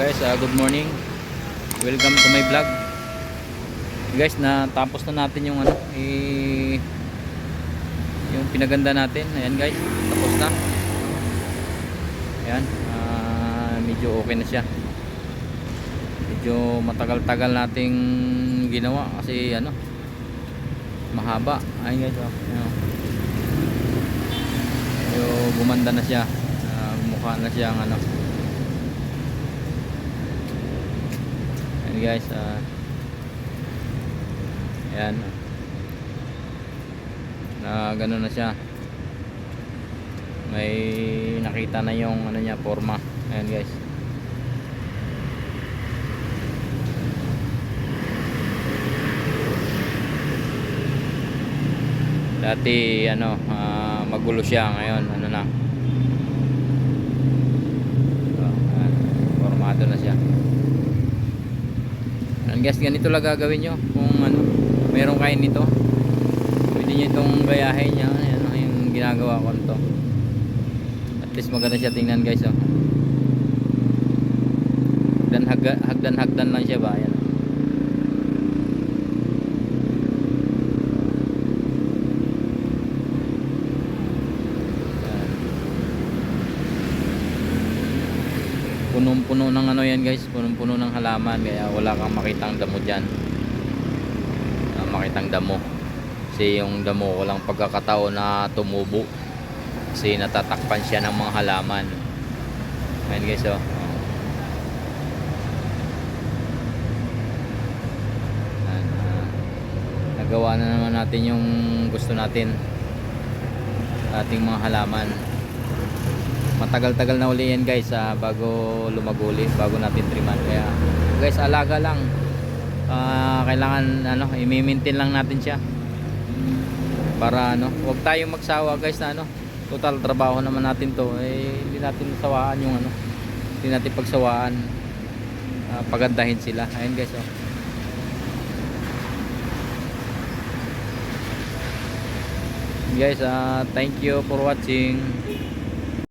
guys, ah, good morning. Welcome to my vlog. Guys, natapos na natin yung ano, eh, yung pinaganda natin. Ayan guys, tapos na. Ayan, ah, medyo okay na siya. Medyo matagal-tagal nating ginawa kasi ano, mahaba. Ayan guys, oh. Ayan, oh. Medyo gumanda na siya. Ah, mukha na siyang ano, Guys, ah. ayan. Na gano'n na siya. May nakita na yung ano niya, forma. Ayan guys. Dati ano, ah, magulo siya ngayon, ano na. So, ayan, formado na siya. Ang guys, ganito lang gagawin nyo kung ano, meron kayo nito. Pwede nyo itong gayahin niya. Ayan ang yung ginagawa ko nito. At least maganda siya tingnan guys. Oh. Hagdan, hagdan, hagdan, lang siya ba? Ayan. Ayan. Punong-puno ng ano yan guys. Punong-puno ng halaman kaya wala kang makitang damo dyan. Uh, makitang damo. Kasi yung damo walang pagkakataon na tumubo. Kasi natatakpan siya ng mga halaman. Ayan guys oh. Ayan, ah, nagawa na naman natin yung gusto natin. Ating mga halaman matagal-tagal na uli yan guys ah, bago lumaguli bago natin triman. Kaya guys alaga lang. Ah, kailangan ano i-maintain lang natin siya. Para ano wag tayong magsawa guys na ano total trabaho naman natin to. Eh hindi natin sawaan yung ano hindi natin pagsawaan. Ah, pagandahin sila. Ayun guys oh. Guys ah thank you for watching